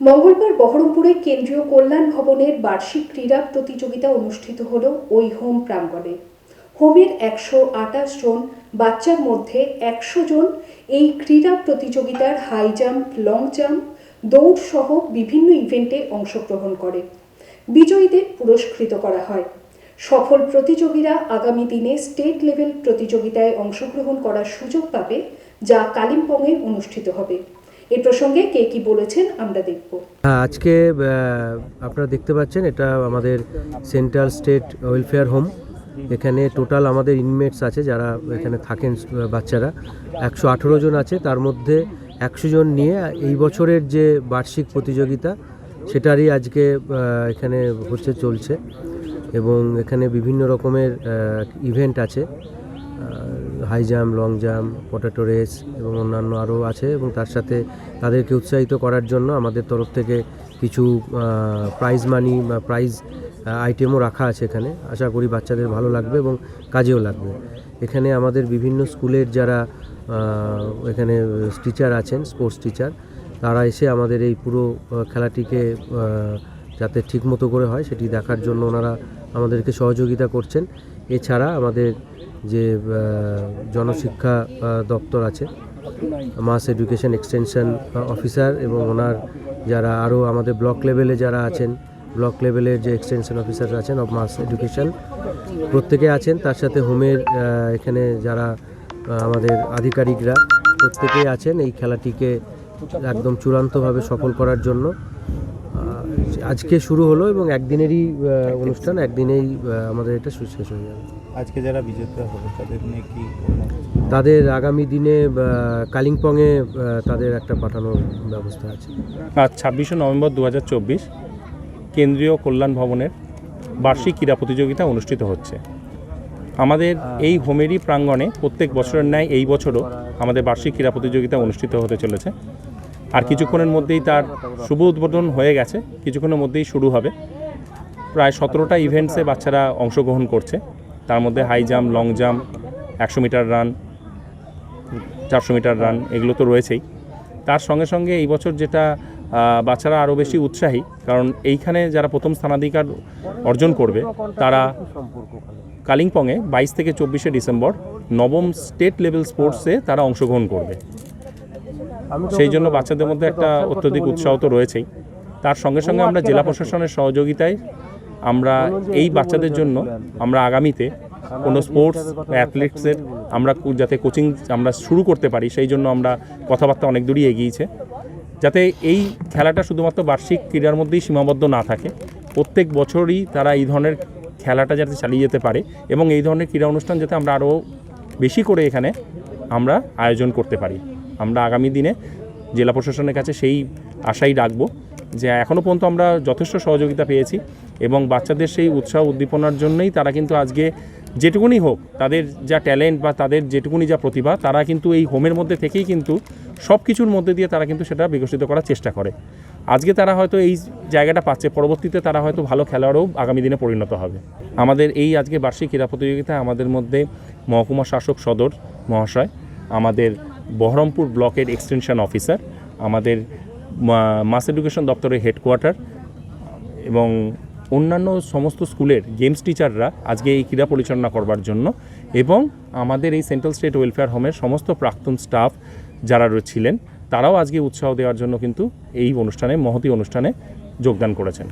মঙ্গলবার বহরমপুরে কেন্দ্রীয় কল্যাণ ভবনের বার্ষিক ক্রীড়া প্রতিযোগিতা অনুষ্ঠিত হল ওই হোম প্রাঙ্গণে। হোমের একশো আটাশ জন, বাচ্চার মধ্যে একশো জন এই ক্রীড়া প্রতিযোগিতার হাই জাম্প, লং জাম্প, দৌড় সহ বিভিন্ন ইভেন্টে অংশগ্রহণ করে। বিজয়ীদের পুরস্কৃত করা হয়। সফল প্রতিযোগীরা আগামী দিনে স্টেট লেভেল প্রতিযোগিতায় অংশগ্রহণ করার সুযোগ পাবে, যা কালিম্পংয়ে অনুষ্ঠিত হবে। এ প্রসঙ্গে কে কি বলেছেন আমরা দেখব। হ্যাঁ আজকে আপনারা দেখতে পাচ্ছেন এটা আমাদের সেন্ট্রাল স্টেট ওয়েলফেয়ার হোম এখানে টোটাল আমাদের ইনমেটস আছে যারা এখানে থাকেন বাচ্চারা। একশো আঠেরো জন আছে, তার মধ্যে একশো জন নিয়ে এই বছরের যে বার্ষিক প্রতিযোগিতা, সেটারই আজকে এখানে হচ্ছে চলছে। এবং এখানে বিভিন্ন রকমের ইভেন্ট আছে। High jump long jump potato race এবং অন্যান্য আরও আছে এবং তার সাথে তাদেরকে উৎসাহিত করার জন্য আমাদের তরফ থেকে কিছু প্রাইজ মানি বা প্রাইজ আইটেমও রাখা আছে এখানে। আশা করি বাচ্চাদের ভালো লাগবে এবং কাজেও লাগবে। এখানে আমাদের বিভিন্ন স্কুলের যারা এখানে টিচার আছেন স্পোর্টস টিচার তারা এসে আমাদের এই পুরো খেলাটিকে যাতে ঠিকমতো করে হয় সেটি দেখার জন্য ওনারা আমাদেরকে সহযোগিতা করছেন। এছাড়া আমাদের যে জনশিক্ষা দপ্তর আছে, মাস এডুকেশন এক্সটেনশন অফিসার এবং ওনার যারা আরও আমাদের ব্লক লেভেলে যারা আছেন, ব্লক লেভেলের যে এক্সটেনশন অফিসার আছেন অফ মাস এডুকেশন প্রত্যেকে আছেন। তার সাথে হোমের এখানে যারা আমাদের আধিকারিকরা প্রত্যেকেই আছেন এই খেলাটিকে একদম চূড়ান্তভাবে সফল করার জন্য। আজকে শুরু হলো এবং একদিনেরই অনুষ্ঠান, একদিনেই আমাদের এটা শেষ হয়ে যাবে। আজকে যারা বিজেতা হবে তাদের নিয়ে কি তাদের আগামী দিনে কালিম্পংয়ে তাদের একটা পাঠানোর ব্যবস্থা আছে। আজ ছাব্বিশে নভেম্বর দু হাজার চব্বিশ কেন্দ্রীয় কল্যাণ ভবনের বার্ষিক ক্রীড়া প্রতিযোগিতা অনুষ্ঠিত হচ্ছে। আমাদের এই হোমেরই প্রাঙ্গণে প্রত্যেক বছরের ন্যায় এই বছরও আমাদের বার্ষিক ক্রীড়া প্রতিযোগিতা অনুষ্ঠিত হতে চলেছে। আর কিছুক্ষণের মধ্যেই তার শুভ উদ্বোধন হয়ে গেছে কিছুক্ষণের মধ্যেই শুরু হবে। প্রায় সতেরোটা ইভেন্টসে বাচ্চারা অংশগ্রহণ করছে। তার মধ্যে হাই জাম্প লং জাম্প একশো মিটার রান চারশো মিটার রান এগুলো তো রয়েছেই। তার সঙ্গে সঙ্গে এই বছর যেটা বাচ্চারা আরও বেশি উৎসাহী কারণ এইখানে যারা প্রথম স্থানাধিকার অর্জন করবে তারা কালিম্পংয়ে বাইশ থেকে চব্বিশে ডিসেম্বর নবম স্টেট লেভেল স্পোর্টসে তারা অংশগ্রহণ করবে। সেই জন্য বাচ্চাদের মধ্যে একটা অত্যধিক উৎসাহ তো রয়েছেই। তার সঙ্গে সঙ্গে আমরা জেলা প্রশাসনের সহযোগিতায় আমরা এই বাচ্চাদের জন্য আমরা আগামীতে কোনো স্পোর্টস অ্যাথলেটসের আমরা যাতে কোচিং আমরা শুরু করতে পারি সেই জন্য আমরা কথাবার্তা অনেক দূরই এগিয়েছে। যাতে এই খেলাটা শুধুমাত্র বার্ষিক ক্রীড়ার মধ্যেই সীমাবদ্ধ না থাকে প্রত্যেক বছরই তারা এই ধরনের খেলাটা যাতে চালিয়ে যেতে পারে এবং এই ধরনের ক্রীড়া অনুষ্ঠান যাতে আমরা আরও বেশি করে এখানে আমরা আয়োজন করতে পারি। আমরা আগামী দিনে জেলা প্রশাসনের কাছে সেই আশাই রাখব যে এখনও পর্যন্ত আমরা যথেষ্ট সহযোগিতা পেয়েছি এবং বাচ্চাদের সেই উৎসাহ উদ্দীপনার জন্যই তারা কিন্তু আজকে যেটুকুনি হোক তাদের যা ট্যালেন্ট বা তাদের যেটুকুনি যা প্রতিভা, তারা কিন্তু এই হোমের মধ্যে থেকেই কিন্তু সব কিছুর মধ্যে দিয়ে তারা কিন্তু সেটা বিকশিত করার চেষ্টা করে। আজকে তারা হয়তো এই জায়গাটা পাচ্ছে, পরবর্তীতে তারা হয়তো ভালো খেলোয়াড়ও আগামী দিনে পরিণত হবে। আমাদের এই আজকে বার্ষিক ক্রীড়া প্রতিযোগিতায় আমাদের মধ্যে মহকুমা শাসক সদর মহাশয়, আমাদের বহরমপুর ব্লকের এক্সটেনশন অফিসার, আমাদের মাস এডুকেশন দপ্তরের হেডকোয়ার্টার, এবং অন্যান্য সমস্ত স্কুলের গেমস টিচাররা আজকে এই ক্রীড়া পরিচালনা করবার জন্য, এবং আমাদের এই সেন্ট্রাল স্টেট ওয়েলফেয়ার হোমের সমস্ত প্রাক্তন স্টাফ যারা ছিলেন, তারাও আজকে উৎসাহ দেওয়ার জন্য কিন্তু এই অনুষ্ঠানে, মহতি অনুষ্ঠানে যোগদান করেছেন।